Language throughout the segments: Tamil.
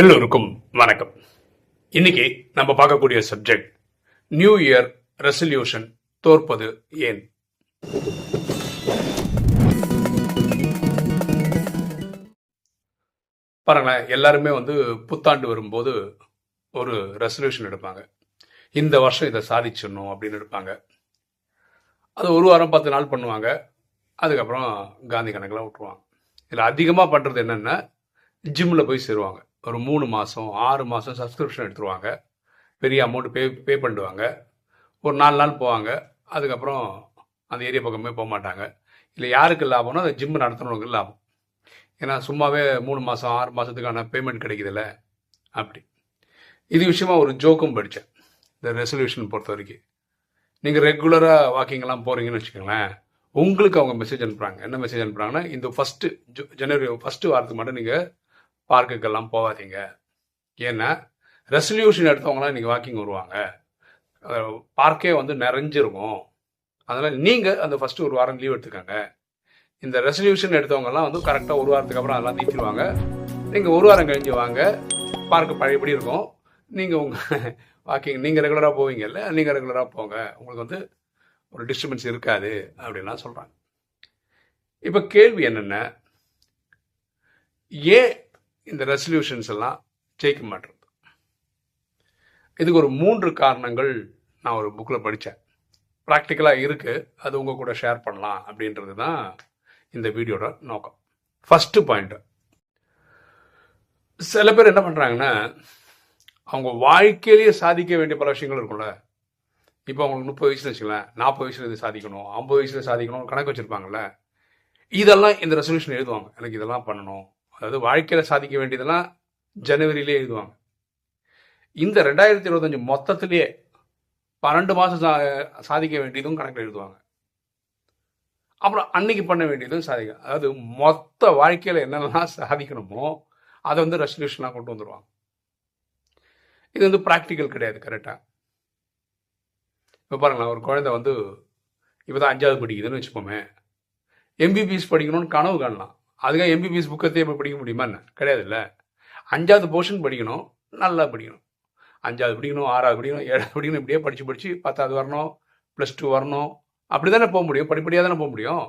எல்லோருக்கும் வணக்கம். இன்னைக்கு நம்ம பார்க்கக்கூடிய சப்ஜெக்ட் நியூ இயர் ரெசல்யூஷன் தோற்பது ஏன்? பாருங்களேன் எல்லாருமே வந்து புத்தாண்டு வரும்போது ஒரு ரெசல்யூஷன் எடுப்பாங்க. இந்த வருஷம் இதை சாதிச்சிடணும் அப்படின்னு எடுப்பாங்க. அது ஒரு வாரம் பத்து நாள் பண்ணுவாங்க. அதுக்கப்புறம் காந்தி கணக்கெலாம் விட்டுருவாங்க. இதில் அதிகமாக பண்ணுறது என்னென்னா ஜிம்மில் போய் சேருவாங்க. ஒரு மூணு மாதம் ஆறு மாதம் சப்ஸ்கிரிப்ஷன் எடுத்துருவாங்க. பெரிய அமௌண்ட் பே பே பண்ணிடுவாங்க. ஒரு நாலு நாள் போவாங்க. அதுக்கப்புறம் அந்த ஏரியா பக்கமே போக மாட்டாங்க. இல்லை யாருக்கு லாபம்னா அந்த ஜிம் நடத்துனவங்களுக்கு லாபம். ஏன்னா சும்மாவே மூணு மாதம் ஆறு மாதத்துக்கான பேமெண்ட் கிடைக்குதுல்ல. அப்படி. இது விஷயமா ஒரு ஜோக்கும் படித்தேன் இந்த ரெசல்யூஷன் பொறுத்த வரைக்கும். நீங்கள் ரெகுலராக வாக்கிங்லாம் போகிறீங்கன்னு வச்சுக்கோங்களேன். உங்களுக்கு அவங்க மெசேஜ் அனுப்புகிறாங்க என்ன மெசேஜ் அனுப்புகிறாங்கன்னா இந்த ஃபஸ்ட்டு ஜனவரி ஃபஸ்ட்டு வாரத்துக்கு மட்டும் நீங்கள் பார்க்குக்கெல்லாம் போகாதீங்க. ஏன்னா ரெசல்யூஷன் எடுத்தவங்களாம் இன்றைக்கி வாக்கிங் வருவாங்க. பார்க்கே வந்து நிறைஞ்சிருக்கும் அதனால் நீங்கள் அந்த ஃபஸ்ட்டு ஒரு வாரம் லீவ் எடுத்துக்கோங்க. இந்த ரெசல்யூஷன் எடுத்தவங்கலாம் வந்து கரெக்டாக ஒரு வாரத்துக்கு அப்புறம் அதெல்லாம் நீக்கிடுவாங்க நீங்கள் ஒரு வாரம் கழிஞ்சு வாங்க. பார்க்க பழையபடி இருக்கும்? நீங்கள் உங்கள் வாக்கிங் நீங்கள் ரெகுலராக போவீங்கல்ல நீங்கள் ரெகுலராக போங்க. உங்களுக்கு வந்து ஒரு டிஸ்டர்பன்ஸ் இருக்காது அப்படின்லாம் சொல்கிறாங்க இப்போ கேள்வி என்னென்ன ஏன் இந்த ரெசல்யூஷன்ஸ் எல்லாம் ஜெயிக்க மாட்டேறது இதுக்கு ஒரு மூன்று காரணங்கள் நான் ஒரு புக்கில் படித்தேன் ப்ராக்டிக்கலாக இருக்குது அது உங்கள் கூட ஷேர் பண்ணலாம் அப்படின்றது தான் இந்த வீடியோட நோக்கம். ஃபஸ்ட்டு பாயிண்ட்டு சில பேர் என்ன பண்ணுறாங்கன்னா அவங்க வாழ்க்கையிலேயே சாதிக்க வேண்டிய பல விஷயங்கள் இருக்கும்ல. இப்போ அவங்களுக்கு முப்பது வயசுல வச்சுக்கலாம் நாற்பது வயசுல இது சாதிக்கணும் ஐம்பது வயசுல சாதிக்கணும் கணக்கு வச்சுருப்பாங்கல்ல. இதெல்லாம் இந்த ரெசல்யூஷன் எழுதுவாங்க. எனக்கு இதெல்லாம் பண்ணணும் அதாவது வாழ்க்கையில் சாதிக்க வேண்டியதெல்லாம் ஜனவரியிலே எழுதுவாங்க. இந்த ரெண்டாயிரத்தி இருபத்தஞ்சு மொத்தத்திலேயே பன்னெண்டு மாதம் சா சாதிக்க வேண்டியதும் கணக்கில் எழுதுவாங்க. அப்புறம் அன்னைக்கு பண்ண வேண்டியதும் சாதிக்க அதாவது மொத்த வாழ்க்கையில் என்னெல்லாம் சாதிக்கணுமோ அதை வந்து ரெசல்யூஷனாக கொண்டு வந்துடுவாங்க இது வந்து ப்ராக்டிக்கல் கிடையாது கரெக்டாக இப்போ பாருங்களேன் ஒரு குழந்தை வந்து இப்போ தான் அஞ்சாவது படிக்குதுன்னு வச்சுப்போமே எம்பிபிஎஸ் படிக்கணும்னு கனவு காணலாம். அதுக்காக எம்பிபிஎஸ் புக்கத்தையே இப்போ படிக்க முடியுமா என்ன? கிடையாதுல்ல. அஞ்சாவது போர்ஷன் படிக்கணும். நல்லா படிக்கணும். அஞ்சாவது படிக்கணும் ஆறாவது படிக்கணும் ஏழாவது படிக்கணும் இப்படியே படித்து படித்து பத்தாவது வரணும் ப்ளஸ் டூ வரணும். அப்படி தானே போக முடியும்? படிப்படியாக தானே போக முடியும்?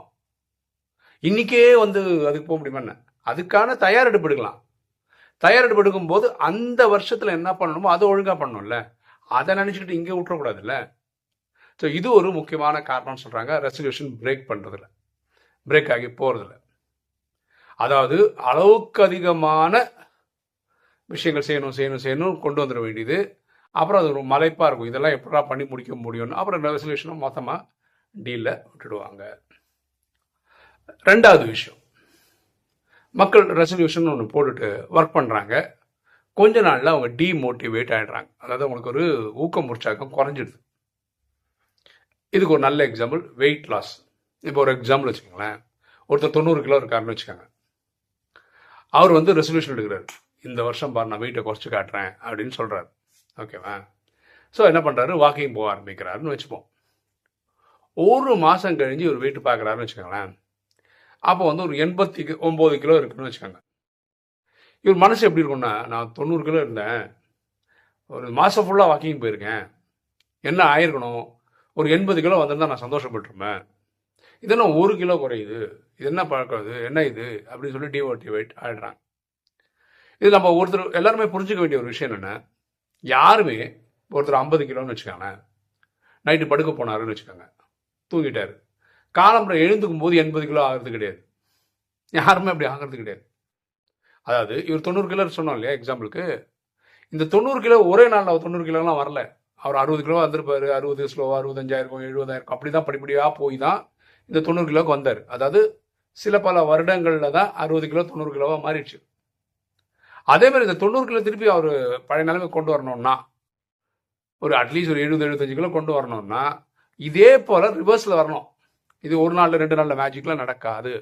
இன்றைக்கே வந்து அதுக்கு போக முடியுமா என்ன? அதுக்கான தயாரெடுப்பு எடுக்கலாம். தயாரெடுப்பு எடுக்கும்போது அந்த வருஷத்தில் என்ன பண்ணணுமோ அதை ஒழுங்காக பண்ணணும்ல. அதை நினச்சிக்கிட்டு இங்கே விட்டுறக்கூடாதுல்ல. ஸோ இது ஒரு முக்கியமான காரணம்னு சொல்கிறாங்க ரெசல்யூஷன் பிரேக் பண்ணுறதில்ல பிரேக் ஆகி போகிறதில்ல அதாவது அளவுக்கு அதிகமான விஷயங்கள் செய்யணும் செய்யணும் செய்யணும் கொண்டு வந்துட வேண்டியது. அப்புறம் அது ஒரு மலைப்பாக இருக்கும். இதெல்லாம் எப்படா பண்ணி முடிக்க முடியும்னு. அப்புறம் ரெசல்யூஷனும் மொத்தமாக டீலில் விட்டுடுவாங்க. ரெண்டாவது விஷயம். மக்கள் ரெசல்யூஷன் ஒன்று போட்டுட்டு ஒர்க் பண்ணுறாங்க கொஞ்ச நாளில் அவங்க டீமோட்டிவேட் ஆகிடுறாங்க அதாவது அவங்களுக்கு ஒரு ஊக்கம் உற்சாகம் குறைஞ்சிடுது. இதுக்கு ஒரு நல்ல எக்ஸாம்பிள் வெயிட் லாஸ் இப்போ ஒரு எக்ஸாம்பிள் வச்சுக்கோங்களேன். ஒருத்தர் தொண்ணூறு கிலோ இருக்காருன்னு வச்சுக்கோங்க. அவர் வந்து ரெசல்யூஷன் எடுக்கிறார். இந்த வருஷம் பாரு நான் வெயிட்டை குறைச்சி காட்டுறேன் அப்படின்னு சொல்கிறாரு ஓகேவா ஸோ என்ன பண்ணுறாரு வாக்கிங் போக ஆரம்பிக்கிறாருன்னு வச்சுப்போம். ஒரு மாதம் கழிஞ்சு ஒரு வெயிட் பார்க்குறாருன்னு வச்சுக்கோங்களேன். அப்போ வந்து ஒரு எண்பத்தி ஒம்பது கிலோ இருக்குன்னு வச்சுக்கோங்க. இவர் மனசு எப்படி இருக்கும்னா நான் தொண்ணூறு கிலோ இருந்தேன். ஒரு மாதம் ஃபுல்லாக வாக்கிங் போயிருக்கேன். என்ன ஆயிருக்கணும்? ஒரு எண்பது கிலோ வந்திருந்தா நான் சந்தோஷப்பட்டிருப்பேன். இதெல்லாம் ஒரு கிலோ குறையுது. இது என்ன பழக்கம் இது? என்ன இது? அப்படின்னு சொல்லி டிமோட்டிவேட் ஆகிடுறாங்க இது நம்ம ஒருத்தர் எல்லாருமே புரிஞ்சுக்க வேண்டிய ஒரு விஷயம் என்ன யாருமே ஒருத்தர் ஐம்பது கிலோன்னு வச்சுக்கோங்களேன் நைட்டு படுக்க போனாருன்னு வச்சுக்கோங்க தூங்கிட்டார். காலம்புரை எழுந்துக்கும் போது எண்பது கிலோ ஆகிறது கிடையாது. யாருமே அப்படி ஆகிறது கிடையாது. அதாவது இவர் தொண்ணூறு கிலோ சொன்னோம் இல்லையா எக்ஸாம்பிளுக்கு இந்த தொண்ணூறு கிலோ ஒரே நாளில் அவர் தொண்ணூறு கிலோலாம் வரல. அவர் அறுபது கிலோ வந்திருப்பாரு அறுபது ஸ்லோவாக அறுபத்தஞ்சாயிரம் எழுபதாயிரம் அப்படி தான் படிப்படியாக போய் தான் இந்த தொண்ணூறு கிலோவுக்கு வந்தார். அதாவது சில பல வருடங்களில் தான் அறுபது கிலோ தொண்ணூறு கிலோவாக மாறிடுச்சு. அதே மாதிரி இந்த தொண்ணூறு கிலோ திருப்பி அவர் பழைய நிலைமை கொண்டு வரணும்னா ஒரு அட்லீஸ்ட் ஒரு எழுபது எழுபத்தஞ்சு கிலோ கொண்டு வரணும்னா இதே போல் ரிவர்ஸில் வரணும். இது ஒரு நாளில் ரெண்டு நாளில் மேஜிக்லாம் நடக்காது.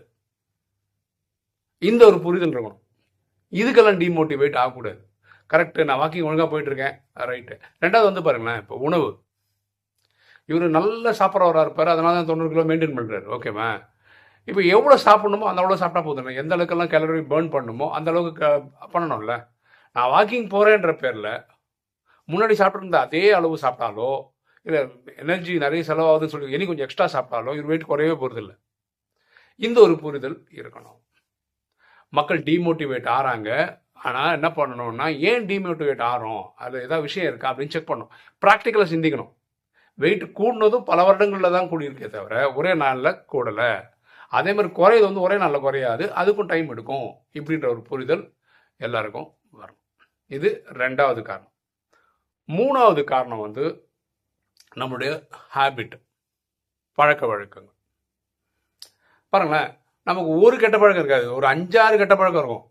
இந்த ஒரு புரிதல் இருக்கணும். இதுக்கெல்லாம் டிமோட்டிவேட் ஆகக்கூடாது. கரெக்டு நான் வாக்கிங் ஒழுங்காக போயிட்டுருக்கேன். ரைட்டு ரெண்டாவது வந்து பாருங்களேன் இப்போ உணவு. இவர் நல்ல சாப்பிட்றவராக இருப்பார் அதனால தான் தொண்ணூறு கிலோ மெயின்டைன் பண்ணுறாரு ஓகேவா இப்போ எவ்வளோ சாப்பிடணுமோ அந்த அளவு சாப்பிட்டா போதும். எந்த அளவுக்கெல்லாம் கேலரி பேர்ன் பண்ணணுமோ அந்த அளவுக்கு பண்ணணும்ல. நான் வாக்கிங் போகிறேன்ற பேரில் முன்னாடி சாப்பிட்ருந்த அதே அளவு சாப்பிட்டாலோ இல்லை எனர்ஜி நிறைய செலவாகுதுன்னு சொல்லி இனி கொஞ்சம் எக்ஸ்ட்ரா சாப்பிட்டாலோ இவர் வெயிட் குறையவே போகிறதில்ல இந்த ஒரு புரிதல் இருக்கணும். மக்கள் டீமோட்டிவேட் ஆறாங்க. ஆனால் என்ன பண்ணணும்னா ஏன் டீமோட்டிவேட் ஆகிறோம் அதில் ஏதாவது விஷயம் இருக்கா அப்படின்னு செக் பண்ணணும். ப்ராக்டிக்கலாக சிந்திக்கணும். வெயிட் கூடினதும் பல வருடங்களில் தான் கூடியிருக்கே தவிர ஒரே நாளில் கூடலை. அதே மாதிரி குறையது வந்து ஒரே நாளில் குறையாது. அதுக்கும் டைம் எடுக்கும். இப்படின்ற ஒரு புரிதல் எல்லாருக்கும் வரும். இது ரெண்டாவது காரணம். மூணாவது காரணம் வந்து நம்முடைய ஹேபிட் பழக்க வழக்கங்கள். பாருங்களேன் நமக்கு ஒரு கெட்ட பழக்கம் இருக்காது. ஒரு அஞ்சாறு கெட்ட பழக்கம் இருக்கும்.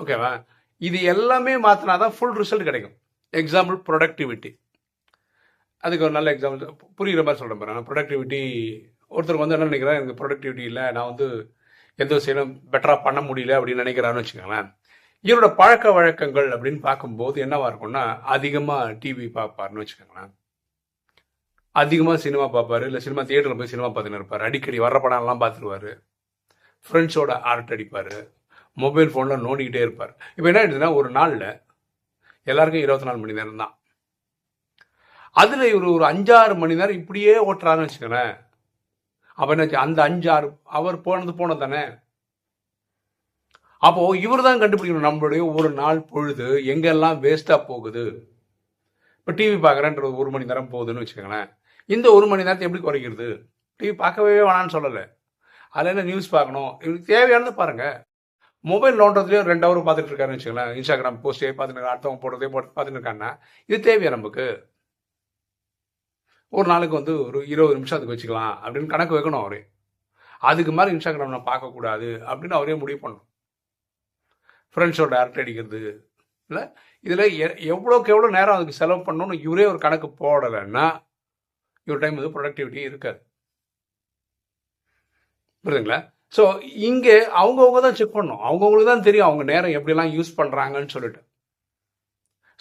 ஓகேவா இது எல்லாமே மாற்றினா தான் ஃபுல் ரிசல்ட் கிடைக்கும். எக்ஸாம்பிள் ப்ரொடக்டிவிட்டி அதுக்கு ஒரு நல்ல எக்ஸாம்பிள் புரியுற மாதிரி சொல்கிறேன் பாருங்க. ப்ரொடக்டிவிட்டி ஒருத்தருக்கு வந்து என்ன நினைக்கிறேன் எனக்கு ப்ரொடக்டிவிட்டி இல்லை நான் வந்து எந்த விஷயம் பெட்டராக பண்ண முடியல அப்படின்னு நினைக்கிறான்னு வச்சுக்கோங்களேன். இவரோட பழக்க வழக்கங்கள் அப்படின்னு பார்க்கும்போது என்னவா இருக்கும்னா அதிகமாக டிவி பார்ப்பாருன்னு வச்சுக்கோங்களேன். அதிகமாக சினிமா பார்ப்பாரு இல்லை சினிமா தியேட்டரில் போய் சினிமா பார்த்துன்னு இருப்பார். அடிக்கடி வர்ற படம்லாம் பார்த்துருவாரு. ஃப்ரெண்ட்ஸோட ஆர்ட் அடிப்பார். மொபைல் ஃபோனில் நோண்டிக்கிட்டே இருப்பார். இப்போ என்ன ஆயிடுதுன்னா ஒரு நாளில் எல்லாருக்கும் இருபத்தி நாலு மணி நேரம் தான் அதில் இவர் ஒரு அஞ்சாறு மணி நேரம் இப்படியே ஓட்டுறாருன்னு வச்சுக்கோங்களேன். அப்போ அந்த அஞ்சாறு அவர் போனது போனது தானே அப்போ இவர் தான் கண்டுபிடிக்கணும். நம்மளுடைய ஒரு நாள் பொழுது எங்கெல்லாம் வேஸ்ட்டாக போகுது? இப்போ டிவி பார்க்குறேன்றது ஒரு மணி நேரம் போகுதுன்னு வச்சுக்கோங்களேன். இந்த ஒரு மணி நேரத்தை எப்படி குறைக்கிறது? டிவி பார்க்கவே வேணாம்னு சொல்லலை. அதில் என்ன நியூஸ் பார்க்கணும்? இவருக்கு தேவையானது பாருங்கள் மொபைல் நோண்டதுலேயும் ரெண்டு ஹவர் பார்த்துட்டு இருக்காருன்னு வச்சுக்கோங்களேன். இன்ஸ்டாகிராம் போஸ்டே பார்த்துட்டு அடுத்தவங்க போடுறதே போட்டு பார்த்துட்டு இருக்காங்கன்னா இது தேவையா நமக்கு? ஒரு நாளுக்கு வந்து ஒரு இருபது நிமிஷம் அதுக்கு வச்சுக்கலாம் அப்படின்னு கணக்கு வைக்கணும் அவரே. அதுக்கு மாதிரி இன்ஸ்டாகிராம் நான் பார்க்கக்கூடாது அப்படின்னு அவரே முடிவு பண்ணணும். ஃப்ரெண்ட்ஸோட அரட்டை அடிக்கிறது. இல்லை இதில் எவ்வளோக்கு எவ்வளோ நேரம் அதுக்கு செலவு பண்ணணும்னு இவரே ஒரு கணக்கு போடலைன்னா இவர் டைம் வந்து ப்ரொடக்டிவிட்டி இருக்காது. புரியுதுங்களா? ஸோ இங்கே அவங்கவுங்க தான் செக் பண்ணணும். அவங்கவுங்களுக்கு தான் தெரியும் அவங்க நேரம் எப்படிலாம் யூஸ் பண்ணுறாங்கன்னு சொல்லிட்டு.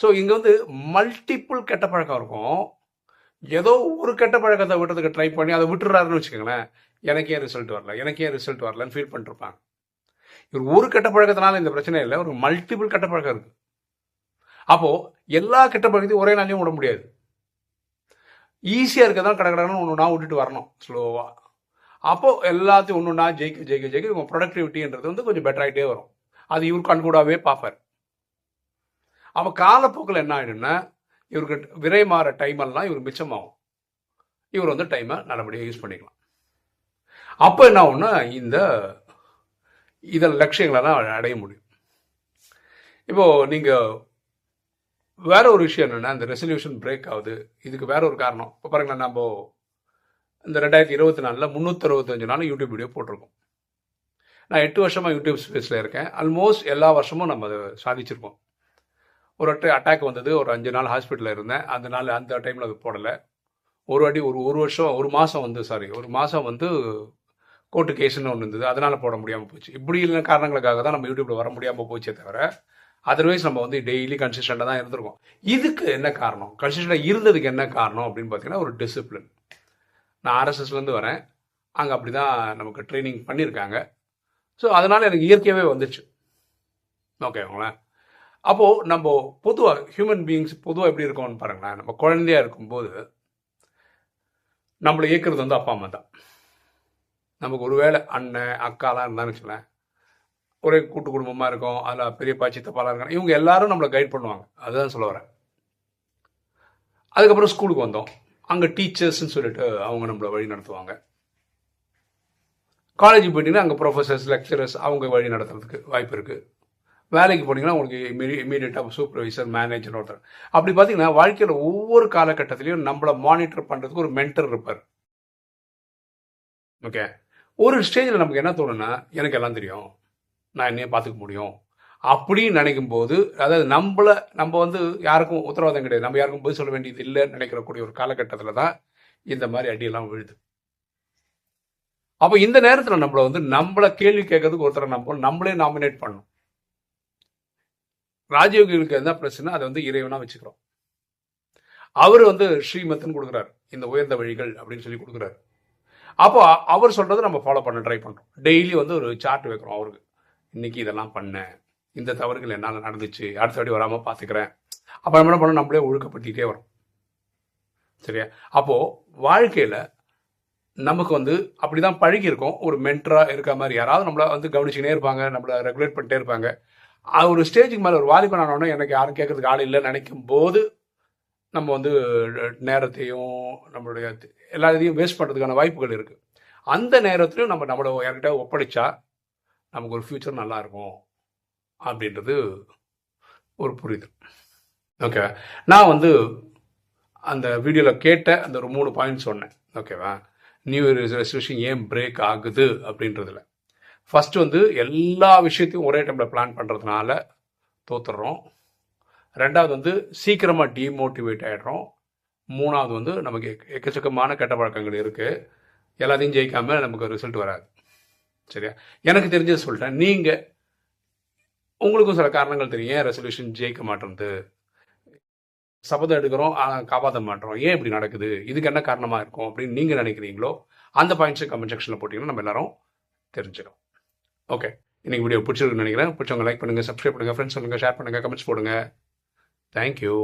ஸோ இங்கே வந்து மல்டிப்புள் கெட்ட பழக்கம் இருக்கும். ஏதோ ஒரு கெட்ட பழக்கத்தை விட்டுறதுக்கு ட்ரை பண்ணி அதை விட்டுறாருன்னு வச்சுக்கோங்களேன் எனக்கு ஏன் ரிசல்ட் வரல எனக்கு ஏன் ரிசல்ட் வரலன்னு ஃபீல் பண்ணிருப்பாங்க. இவர் ஒரு கெட்ட பழக்கத்தினால இந்த பிரச்சனை இல்லை ஒரு மல்டிபிள் கெட்ட பழக்கம் இருக்கு. அப்போ எல்லா கெட்ட பழக்கத்தையும் ஒரே நாளையும் விட முடியாது. ஈஸியாக இருக்கதான் கடை கடன்னு ஒன்று நான் விட்டுட்டு வரணும் ஸ்லோவாக அப்போ எல்லாத்தையும் ஒன்று நான் ஜெயிக்க ஜெயிக்க ஜெயிக்க இவங்க ப்ரொடக்டிவிட்டின்றது வந்து கொஞ்சம் பெட்டர் ஆகிட்டே வரும். அது இவர் கண்கூடாவே பார்ப்பார். அப்போ காலப்போக்கில் என்ன ஆகிடும்னா இவருக்கு விரை மாற டைம் எல்லாம் இவர் மிச்சமாகும். இவர் வந்து டைமை நல்லபடியாக யூஸ் பண்ணிக்கலாம். அப்போ என்ன ஒன்று இந்த இதில் தான் அடைய முடியும். இப்போது நீங்கள் வேற ஒரு விஷயம் என்னென்னா இந்த ரெசல்யூஷன் பிரேக் ஆகுது. இதுக்கு வேற ஒரு காரணம். இப்போ பாருங்களேன் நம்ம இந்த ரெண்டாயிரத்தி இருபத்தி நாலில் முந்நூற்றறுபத்தஞ்சு நாள் யூடியூப் வீடியோ போட்டிருக்கோம். நான் எட்டு வருஷமாக யூடியூப் ஸ்பேஸில் இருக்கேன். ஆல்மோஸ்ட் எல்லா வருஷமும் நம்ம அதை சாதிச்சிருக்கோம். ஒரு வாட்டி அட்டாக் வந்தது. ஒரு அஞ்சு நாள் ஹாஸ்பிட்டலில் இருந்தேன். அந்த நாள் அந்த டைமில் அது போடலை. ஒரு வாட்டி ஒரு ஒரு வருஷம் ஒரு மாதம் வந்து சாரி ஒரு மாதம் வந்து கோர்ட்டு கேஸ்ன்னு ஒன்று இருந்தது. அதனால் போட முடியாமல் போச்சு. இப்படி இல்லை காரணங்களுக்காக தான் நம்ம யூடியூப்பில் வர முடியாமல் போச்சே தவிர அதர்வைஸ் நம்ம வந்து டெய்லி கன்சிஸ்டண்டாக தான் இருந்திருக்கோம். இதுக்கு என்ன காரணம்? கன்சிஸ்டண்டாக இருந்ததுக்கு என்ன காரணம் அப்படின்னு பார்த்தீங்கன்னா ஒரு டிசிப்ளின் நான் ஆர்எஸ்எஸ்லேருந்து வரேன். அங்கே அப்படி தான் நமக்கு ட்ரைனிங் பண்ணியிருக்காங்க ஸோ அதனால் எனக்கு இயற்கையாகவே வந்துச்சு. ஓகேங்களேன் அப்போது நம்ம பொதுவாக ஹியூமன் பீயிங்ஸ் பொதுவாக எப்படி இருக்கோம்னு பாருங்களேன். நம்ம குழந்தையா இருக்கும்போது நம்மளை இயக்கிறது வந்து அப்பா அம்மா தான். நமக்கு ஒருவேளை அண்ணன் அக்காலாம் இருந்தான்னு வச்சுக்கலேன் ஒரே கூட்டு குடும்பமாக இருக்கும். அதில் பெரியப்பா சித்தப்பாலாம் இருக்காங்க. இவங்க எல்லாரும் நம்மளை கைட் பண்ணுவாங்க. அதுதான் சொல்ல வரேன். அதுக்கப்புறம் ஸ்கூலுக்கு வந்தோம். அங்கே டீச்சர்ஸ்ன்னு சொல்லிட்டு அவங்க நம்மளை வழி நடத்துவாங்க. காலேஜ் போயிட்டீங்கன்னா அங்கே ப்ரொஃபஸர்ஸ் லெக்சரர்ஸ் அவங்க வழி நடத்துறதுக்கு வாய்ப்பு இருக்குது வேலைக்கு போனீங்கன்னா உங்களுக்கு இமீடியட்டாக சூப்பர்வைசர் மேனேஜர் ஒருத்தர். அப்படி பார்த்தீங்கன்னா வாழ்க்கையில் ஒவ்வொரு காலகட்டத்திலையும் நம்மளை மானிட்டர் பண்ணுறதுக்கு ஒரு மென்டர் இருப்பார். ஓகே ஒரு ஸ்டேஜில் நமக்கு என்ன தோணுன்னா எனக்கு எல்லாம் தெரியும். நான் என்னையே பார்த்துக்க முடியும். அப்படின்னு நினைக்கும் போது அதாவது நம்மளை நம்ம வந்து யாருக்கும் உத்தரவாதம் கிடையாது. நம்ம யாருக்கும் பதில் சொல்ல வேண்டியது இல்லைன்னு நினைக்கிறக்கூடிய ஒரு காலகட்டத்தில் தான் இந்த மாதிரி அடியெல்லாம் விழுது. அப்போ இந்த நேரத்தில் நம்மளை வந்து நம்மளை கேள்வி கேட்கறதுக்கு ஒருத்தரை நம்ம நம்மளே நாமினேட் பண்ணணும். ராஜயோகிகளுக்கு என்ன பிரச்சனை அதை வந்து இறைவனா வச்சுக்கிறோம். அவர் வந்து ஸ்ரீமத்னு கொடுக்குறாரு. இந்த உயர்ந்த வழிகள் அப்படின்னு சொல்லி கொடுக்குறாரு. அப்போ அவர் சொல்றதை நம்ம ஃபாலோ பண்ண ட்ரை பண்றோம். டெய்லி வந்து ஒரு சார்ட் வைக்கிறோம் அவருக்கு. இன்னைக்கு இதெல்லாம் பண்ணேன் இந்த தவறுகள் என்னால் நடந்துச்சு. அடுத்த வாட்டி வராமல் பார்த்துக்கிறேன் அப்போ நம்ம என்ன பண்ணோம்? நம்மளே ஒழுக்கப்படுத்திக்கிட்டே வரோம். சரியா? அப்போது வாழ்க்கையில் நமக்கு வந்து அப்படி தான் பழகியிருக்கோம். ஒரு மென்டராக இருக்க மாதிரி யாராவது நம்மளை வந்து கவனிச்சுக்கினே இருப்பாங்க. நம்மளை ரெகுலேட் பண்ணிட்டே இருப்பாங்க. ஒரு ஸ்டேஜுக்கு மேலே ஒரு வாலிபன் ஆனோடனே எனக்கு யாரும் கேட்கறதுக்கு ஆள் இல்லைன்னு நினைக்கும் போது நம்ம வந்து நேரத்தையும் நம்மளுடைய எல்லா இதையும் வேஸ்ட் பண்ணுறதுக்கான வாய்ப்புகள் இருக்குது அந்த நேரத்துலையும் நம்ம நம்மளை யார்கிட்ட ஒப்படைச்சா நமக்கு ஒரு ஃப்யூச்சர் நல்லாயிருக்கும் அப்படின்றது ஒரு புரிதல். ஓகே நான் வந்து அந்த வீடியோவில் கேட்ட அந்த ஒரு மூணு பாயிண்ட் சொன்னேன். ஓகேவா நியூ இயர் ரெசல்யூஷன் ஏன் பிரேக் ஆகுது அப்படின்றதுல. ஃபஸ்ட்டு வந்து எல்லா விஷயத்தையும் ஒரே டைமில் பிளான் பண்ணுறதுனால தோத்துடுறோம். ரெண்டாவது வந்து சீக்கிரமாக டீமோட்டிவேட் ஆகிடுறோம் மூணாவது வந்து நமக்கு எக்கச்சக்கமான கெட்ட பழக்கங்கள் இருக்குது எல்லாத்தையும் ஜெயிக்காமல் நமக்கு ரிசல்ட் வராது. சரியா? எனக்கு தெரிஞ்சது சொல்லிட்டேன் நீங்கள் உங்களுக்கும் சில காரணங்கள் தெரியும். ஏன் ரெசல்யூஷன் ஜெயிக்க மாட்டேங்குது சபதம் எடுக்கிறோம் ஆனால் காப்பாற்ற மாட்டோம். ஏன் இப்படி நடக்குது? இதுக்கு என்ன காரணமாக இருக்கும் அப்படின்னு நீங்கள் நினைக்கிறீங்களோ அந்த பாயிண்ட்ஸை கமெண்ட் செக்ஷனில் போட்டிங்கன்னா நம்ம எல்லாரும் தெரிஞ்சிடும் ஓகே இன்னைக்கு வீடியோ பிடிச்சிருக்குன்னு நினைக்கிறேன். பிடிச்சவங்க லைக் பண்ணுங்கள் சப்ஸ்கிரைப் பண்ணுங்கள் ஃப்ரெண்ட்ஸ் சொல்லுங்கள் ஷேர் பண்ணுங்கள் கமெண்ட்ஸ் போடுங்க. தேங்க்யூ